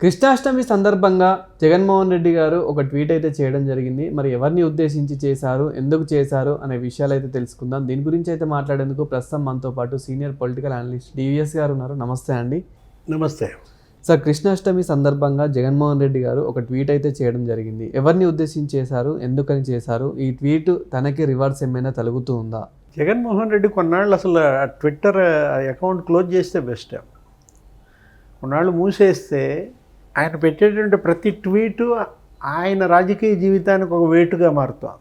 కృష్ణాష్టమి సందర్భంగా జగన్మోహన్ రెడ్డి గారు ఒక ట్వీట్ అయితే చేయడం జరిగింది. మరి ఎవరిని ఉద్దేశించి చేశారు? ఎందుకు చేశారు? అనే విషయాలు అయితే తెలుసుకుందాం. దీని గురించి అయితే మాట్లాడేందుకు ప్రస్తుతం మనతో పాటు సీనియర్ పొలిటికల్ అనలిస్ట్ డివిఎస్ గారు ఉన్నారు. నమస్తే అండి. నమస్తే. సార్ కృష్ణాష్టమి సందర్భంగా జగన్మోహన్ రెడ్డి గారు ఒక ట్వీట్ అయితే చేయడం జరిగింది. ఎవరిని ఉద్దేశించి చేశారు? ఎందుకని చేశారు? ఈ ట్వీట్ తనకి రివర్స్ ఏమైనా తలుగుతూ ఉందా? జగన్మోహన్ రెడ్డి కొన్నాళ్ళు అసలు ట్విట్టర్ అకౌంట్ క్లోజ్ చేస్తే బెస్ట్. కొన్నాళ్ళు మూసేస్తే ఆయన పెట్టేటువంటి ప్రతి ట్వీటు ఆయన రాజకీయ జీవితానికి ఒక వేటుగా మారుతాం.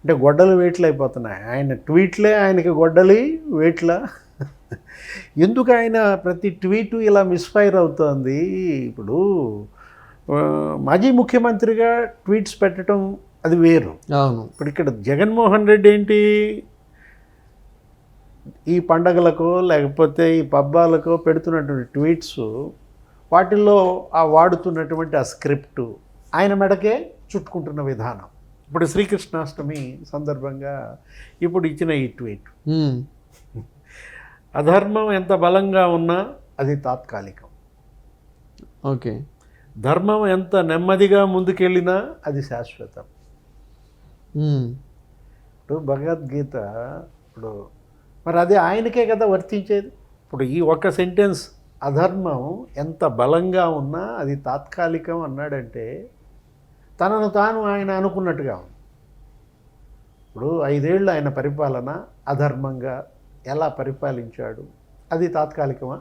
అంటే గొడ్డలు వేట్లు అయిపోతున్నాయి. ఆయన ట్వీట్లే ఆయనకి గొడ్డలి వేట్ల. ఎందుకు ఆయన ప్రతి ట్వీటు ఇలా మిస్ఫైర్ అవుతోంది? ఇప్పుడు మాజీ ముఖ్యమంత్రిగా ట్వీట్స్ పెట్టడం అది వేరు. అవును. ఇప్పుడు ఇక్కడ జగన్మోహన్ రెడ్డి ఏంటి? ఈ పండగలకో లేకపోతే ఈ పబ్బాలకో పెడుతున్నటువంటి ట్వీట్స్ వాటిల్లో ఆ వాడుతున్నటువంటి ఆ స్క్రిప్ట్ ఆయన మెడకే చుట్టుకుంటున్న విధానం. ఇప్పుడు శ్రీకృష్ణాష్టమి సందర్భంగా ఇప్పుడు ఇచ్చిన ఈ ట్వీట్. మ్మ్. అధర్మం ఎంత బలంగా ఉన్నా అది తాత్కాలికం. ఓకే. ధర్మం ఎంత నెమ్మదిగా ముందుకెళ్ళినా అది శాశ్వతం. ఇప్పుడు భగవద్గీత ఇప్పుడు మరి అది ఆయనకే కదా వర్తించేది? ఇప్పుడు ఈ ఒక్క సెంటెన్స్ అధర్మం ఎంత బలంగా ఉన్నా అది తాత్కాలికం అన్నాడంటే తనను తాను ఆయన అనుకున్నట్టుగా ఉంది. ఇప్పుడు ఐదేళ్ళు ఆయన పరిపాలన అధర్మంగా ఎలా పరిపాలించాడు? అది తాత్కాలికమా.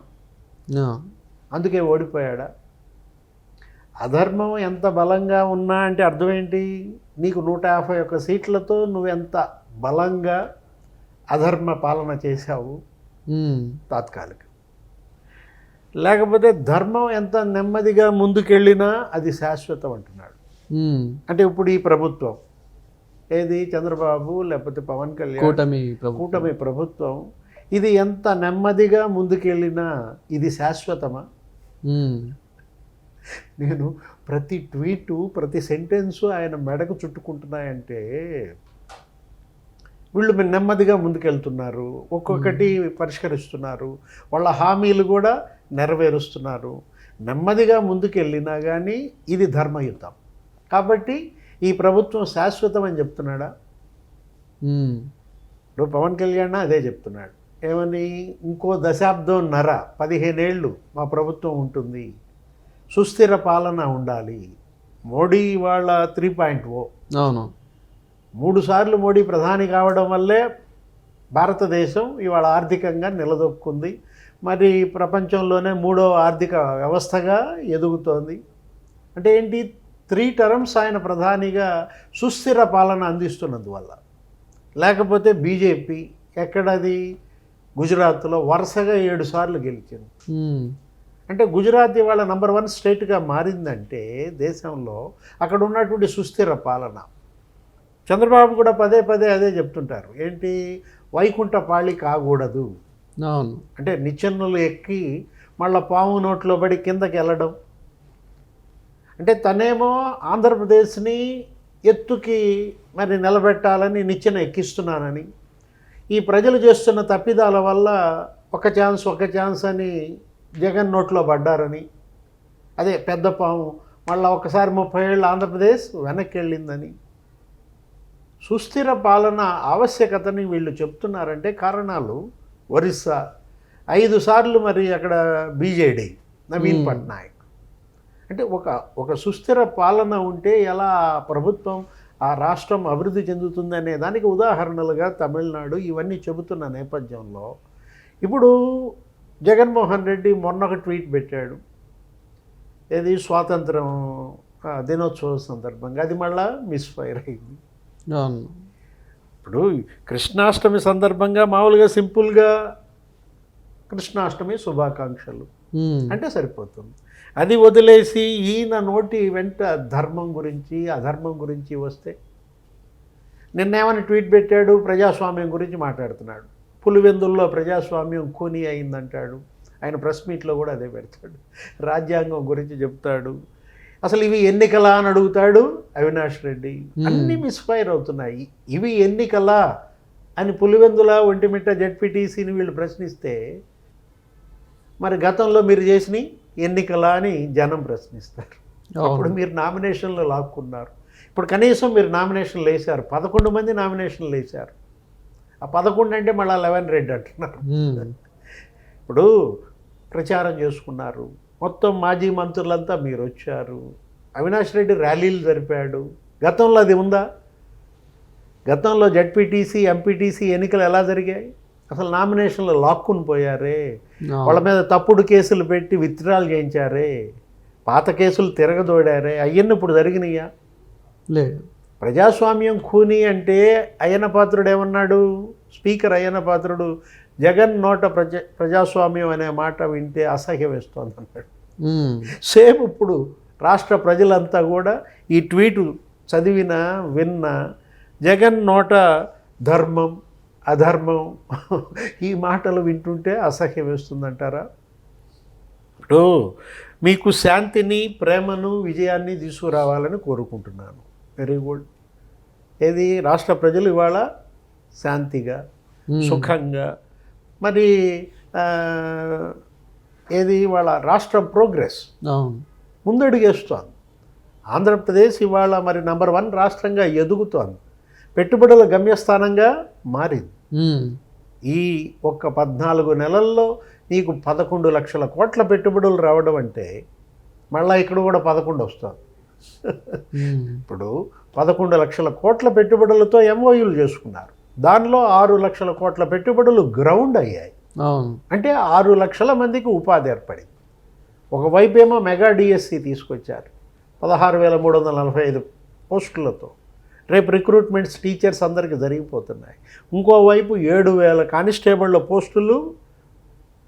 అందుకే ఓడిపోయాడా? అధర్మం ఎంత బలంగా ఉన్నా అంటే అర్థం ఏంటి? నీకు నూట యాభై ఒక్క సీట్లతో నువ్వెంత బలంగా అధర్మ పాలన చేశావు. తాత్కాలికం. లేకపోతే ధర్మం ఎంత నెమ్మదిగా ముందుకెళ్ళినా అది శాశ్వతం అంటున్నాడు. అంటే ఇప్పుడు ఈ ప్రభుత్వం ఏది? చంద్రబాబు లేకపోతే పవన్ కళ్యాణ్ కూటమి కూటమి ప్రభుత్వం. ఇది ఎంత నెమ్మదిగా ముందుకెళ్ళినా ఇది శాశ్వతమా. నేను ప్రతి ట్వీటు ప్రతి సెంటెన్సు ఆయన మెడకు చుట్టుకుంటున్నాయంటే వీళ్ళు నెమ్మదిగా ముందుకెళ్తున్నారు. ఒక్కొక్కటి పరిష్కరిస్తున్నారు. వాళ్ళ హామీలు కూడా నెరవేరుస్తున్నారు. నెమ్మదిగా ముందుకెళ్ళినా కానీ ఇది ధర్మయుద్ధం. కాబట్టి ఈ ప్రభుత్వం శాశ్వతం అని చెప్తున్నాడా. ఇప్పుడు పవన్ కళ్యాణ్ అదే చెప్తున్నాడు. ఏమని? ఇంకో దశాబ్దం నర పదిహేనేళ్ళు మా ప్రభుత్వం ఉంటుంది. సుస్థిర పాలన ఉండాలి. మోడీ వాళ్ళ త్రీ పాయింట్ ఓ. అవును. మూడు సార్లు మోడీ ప్రధాని కావడం వల్లే భారతదేశం ఇవాళ ఆర్థికంగా నిలదొక్కుంది. మరి ప్రపంచంలోనే మూడో ఆర్థిక వ్యవస్థగా ఎదుగుతోంది. అంటే ఏంటి? త్రీ టర్మ్స్ ఆయన ప్రధానిగా సుస్థిర పాలన అందిస్తున్నందువల్ల లేకపోతే బీజేపీ ఎక్కడది? గుజరాత్లో వరుసగా ఏడు సార్లు గెలిచింది. అంటే గుజరాత్ ఇవాళ నంబర్ వన్ స్టేట్గా మారిందంటే దేశంలో అక్కడ ఉన్నటువంటి సుస్థిర పాలన. చంద్రబాబు కూడా పదే పదే అదే చెప్తుంటారు. ఏంటి? వైకుంఠ పాళి కాకూడదు. అవును. అంటే నిచ్చెనలు ఎక్కి మళ్ళీ పాము నోట్లో పడి కిందకి వెళ్ళడం. అంటే తనేమో ఆంధ్రప్రదేశ్ని ఎత్తుకి మరి నిలబెట్టాలని నిచ్చెన ఎక్కిస్తున్నానని ఈ ప్రజలు చేస్తున్న తప్పిదాల వల్ల ఒక ఛాన్స్ ఒక ఛాన్స్ అని జగన్ నోట్లో పడ్డారని అదే పెద్ద పాము మళ్ళీ ఒకసారి ముప్పై ఏళ్ళు ఆంధ్రప్రదేశ్ వెనక్కి వెళ్ళిందని. సుస్థిర పాలన ఆవశ్యకతని వీళ్ళు చెప్తున్నారంటే కారణాలు ఒరిస్సా. ఐదు సార్లు మరి అక్కడ బీజేడీ నవీన్. పట్నాయక్. అంటే ఒక ఒక సుస్థిర పాలన ఉంటే ఎలా ప్రభుత్వం ఆ రాష్ట్రం అభివృద్ధి చెందుతుంది అనే దానికి ఉదాహరణలుగా తమిళనాడు ఇవన్నీ చెబుతున్న నేపథ్యంలో ఇప్పుడు జగన్మోహన్ రెడ్డి మొన్న ఒక ట్వీట్ పెట్టాడు. ఏది స్వాతంత్రం దినోత్సవం సందర్భంగా అది మళ్ళా మిస్ఫైర్ అయింది. ఇప్పుడు కృష్ణాష్టమి సందర్భంగా మామూలుగా సింపుల్గా కృష్ణాష్టమి శుభాకాంక్షలు. అంటే సరిపోతుంది. అది వదిలేసి ఈయన నోటి వెంట ధర్మం గురించి అధర్మం గురించి వస్తే నిన్నేమని ట్వీట్ పెట్టాడు ప్రజాస్వామ్యం గురించి మాట్లాడుతున్నాడు. పులివెందుల్లో ప్రజాస్వామ్యం కూని అయిందంటాడు. ఆయన ప్రెస్ మీట్లో కూడా అదే పెడతాడు. రాజ్యాంగం గురించి చెప్తాడు. అసలు ఇవి ఎన్నికలా అని అడుగుతాడు అవినాష్ రెడ్డి. అన్నీ మిస్ఫైర్ అవుతున్నాయి. ఇవి ఎన్నికలా అని పులివెందుల ఒంటిమిట్ట జడ్పీటీసీని వీళ్ళు ప్రశ్నిస్తే మరి గతంలో మీరు చేసినవి ఎన్నికలా అని జనం ప్రశ్నిస్తారు. అప్పుడు మీరు నామినేషన్లు లాక్కున్నారు. ఇప్పుడు కనీసం మీరు నామినేషన్లు వేశారు. పదకొండు మంది నామినేషన్లు వేశారు. ఆ పదకొండు అంటే మళ్ళీ లెవెన్ రెడ్డి అంటున్నారు. ఇప్పుడు ప్రచారం చేసుకున్నారు. మొత్తం మాజీ మంత్రులంతా మీరు వచ్చారు అవినాష్ రెడ్డి ర్యాలీలు జరిపాడు. గతంలో అది ఉందా? గతంలో జడ్పీటీసీ ఎంపీటీసీ ఎన్నికలు ఎలా జరిగాయి? అసలు నామినేషన్లు లాక్కుని పోయారే. వాళ్ళ మీద తప్పుడు కేసులు పెట్టి విత్డ్రాల్ చేయించారే? పాత కేసులు తిరగదోడారే? అవన్నీ ఇప్పుడు జరిగినాయా? లేదు. ప్రజాస్వామ్యం ఖూని అంటే అయ్యన పాత్రుడు ఏమన్నాడు? స్పీకర్ అయ్యన పాత్రుడు జగన్ నోట ప్రజా ప్రజాస్వామ్యం అనే మాట వింటే అసహ్యం వేస్తోంది అన్నాడు. సేమ్ ఇప్పుడు రాష్ట్ర ప్రజలంతా కూడా ఈ ట్వీట్ చదివిన విన్న జగన్ నోట ధర్మం అధర్మం ఈ మాటలు వింటుంటే అసహ్యం వేస్తుందంటారా? ఇప్పుడు మీకు శాంతిని ప్రేమను విజయాన్ని తీసుకురావాలని కోరుకుంటున్నాను. వెరీ గుడ్ ఏది? రాష్ట్ర ప్రజలు ఇవాళ శాంతిగా ఉమ్. సుఖంగా మరి ఏది? వాళ్ళ రాష్ట్రం ప్రోగ్రెస్. ముందడుగేస్తోంది. ఆంధ్రప్రదేశ్ ఇవాళ మరి నంబర్ వన్ రాష్ట్రంగా ఎదుగుతోంది. పెట్టుబడుల గమ్యస్థానంగా మారింది. ఈ ఒక్క పద్నాలుగు నెలల్లో నీకు పదకొండు లక్షల కోట్ల పెట్టుబడులు రావడం అంటే మళ్ళీ ఇక్కడ కూడా పదకొండు వస్తుంది. ఇప్పుడు పదకొండు లక్షల కోట్ల పెట్టుబడులతో ఎంఓయూలు చేసుకున్నారు. దానిలో ఆరు లక్షల కోట్ల పెట్టుబడులు గ్రౌండ్ అయ్యాయి. అంటే ఆరు లక్షల మందికి ఉపాధి ఏర్పడింది. ఒకవైపు ఏమో మెగా డిఎస్సి తీసుకొచ్చారు పదహారు వేల మూడు వందల నలభై ఐదు పోస్టులతో. రేపు రిక్రూట్మెంట్స్ టీచర్స్ అందరికీ జరిగిపోతున్నాయి. ఇంకోవైపు ఏడు వేల కానిస్టేబుళ్ళ పోస్టులు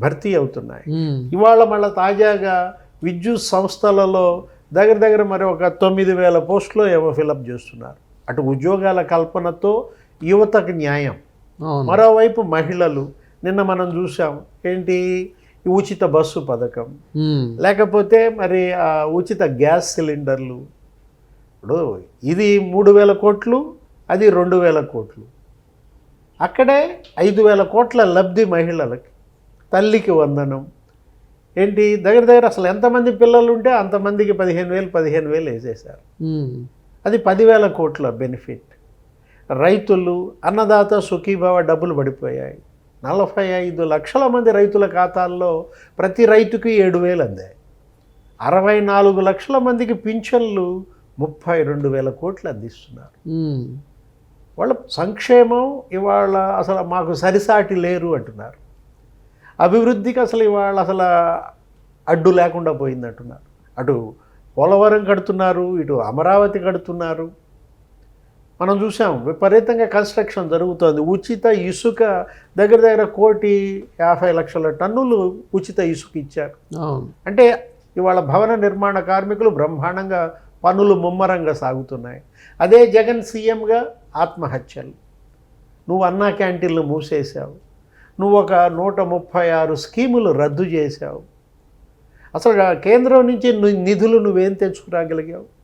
భర్తీ అవుతున్నాయి. ఇవాళ మళ్ళీ తాజాగా విద్యుత్ సంస్థలలో దగ్గర దగ్గర మరి ఒక తొమ్మిది వేల పోస్టులు ఏమో ఫిలప్ చేస్తున్నారు. అటు ఉద్యోగాల కల్పనతో యువతకు న్యాయం. మరోవైపు మహిళలు నిన్న మనం చూసాం ఏంటి? ఉచిత బస్సు పథకం. లేకపోతే మరి ఆ ఉచిత గ్యాస్ సిలిండర్లు. ఇప్పుడు ఇది మూడు వేల కోట్లు అది రెండు వేల కోట్లు. అక్కడే ఐదు వేల కోట్ల లబ్ధి మహిళలకి తల్లికి వందనం. ఏంటి? దగ్గర దగ్గర అసలు ఎంతమంది పిల్లలు ఉంటే అంతమందికి పదిహేను వేలు పదిహేను వేలు వేసేశారు. ఉమ్. అది పదివేల కోట్ల బెనిఫిట్. రైతులు అన్నదాత సుఖీభావ డబ్బులు పడిపోయాయి. నలభై ఐదు లక్షల మంది రైతుల ఖాతాల్లో ప్రతి రైతుకి ఏడు వేలు అందాయి అరవై నాలుగు లక్షల మందికి పింఛన్లు ముప్పై రెండు వేల కోట్లు అందిస్తున్నారు. వాళ్ళ సంక్షేమం ఇవాళ అసలు మాకు సరిసాటి లేరు అంటున్నారు. అభివృద్ధికి అసలు ఇవాళ అసలు అడ్డు లేకుండా పోయిందంటున్నారు. అటు పోలవరం కడుతున్నారు ఇటు అమరావతి కడుతున్నారు. మనం చూసాం విపరీతంగా కన్స్ట్రక్షన్ జరుగుతోంది. ఉచిత ఇసుక దగ్గర దగ్గర కోటి యాభై లక్షల టన్నులు ఉచిత ఇసుక ఇచ్చారు. అంటే ఇవాళ భవన నిర్మాణ కార్మికులు బ్రహ్మాండంగా పనులు ముమ్మరంగా సాగుతున్నాయి. అదే జగన్ సీఎంగా ఆత్మహత్యలు. నువ్వు అన్నా క్యాంటీన్లు మూసేశావు. నువ్వు ఒక నూట ముప్పై ఆరు స్కీములు రద్దు చేశావు. అసలు కేంద్రం నుంచి నిధులు నువ్వేం తెచ్చుకురాగలిగావు?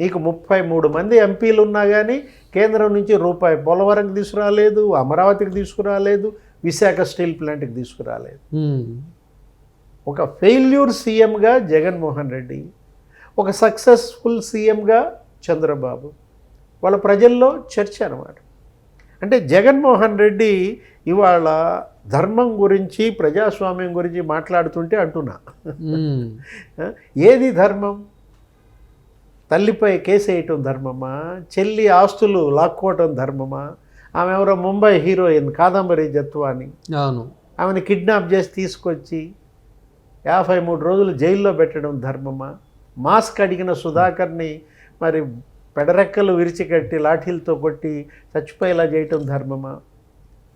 నీకు ముప్పై మూడు మంది ఎంపీలు ఉన్నా కానీ కేంద్రం నుంచి రూపాయి పోలవరంకి తీసుకురాలేదు అమరావతికి తీసుకురాలేదు విశాఖ స్టీల్ ప్లాంట్కి తీసుకురాలేదు. ఒక ఫెయిల్యూర్ సీఎంగా జగన్మోహన్ రెడ్డి ఒక సక్సెస్ఫుల్ సీఎంగా చంద్రబాబు. వాళ్ళ ప్రజల్లో చర్చ అనమాట అంటే జగన్మోహన్ రెడ్డి ఇవాళ ధర్మం గురించి ప్రజాస్వామ్యం గురించి మాట్లాడుతుంటే అంటున్నా. ఏది ధర్మం? తల్లిపై కేసు వేయటం ధర్మమా? చెల్లి ఆస్తులు లాక్కోవటం ధర్మమా? ఆమె ఎవరో ముంబై హీరోయిన్ కాదంబరి జత్వాని. అవును. ఆమెను కిడ్నాప్ చేసి తీసుకొచ్చి యాభై మూడు రోజులు జైల్లో పెట్టడం ధర్మమా? మాస్క్ అడిగిన సుధాకర్ని మరి పెడరెక్కలు విరిచికట్టి లాఠీలతో కొట్టి చచ్చిపోయేలా చేయటం ధర్మమా?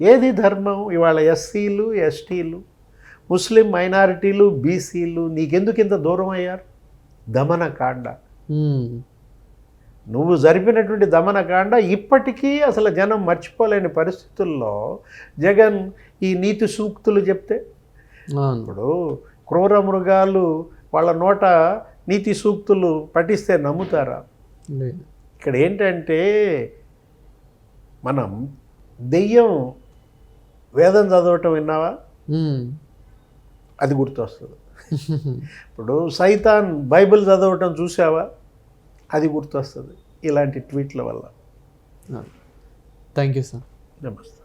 ఏది ధర్మం? ఇవాళ ఎస్సీలు ఎస్టీలు ముస్లిం మైనారిటీలు బీసీలు నీకెందుకు ఇంత దూరం అయ్యారు? దమనకాండ. నువ్వు జరిపినటువంటి దమనకాండ ఇప్పటికీ అసలు జనం మర్చిపోలేని పరిస్థితుల్లో జగన్ ఈ నీతి సూక్తులు చెప్తే ఇప్పుడు క్రూర మృగాలు వాళ్ళ నోట నీతి సూక్తులు పఠిస్తే నమ్ముతారా? ఇక్కడ ఏంటంటే మనం దెయ్యం వేదం చదవటం విన్నావా. అది గుర్తొస్తుంది. ఇప్పుడు సైతాన్ బైబిల్ చదవటం చూసావా? అది గుర్తొస్తుంది ఇలాంటి ట్వీట్ల వల్ల. Thank you sir. నమస్తే.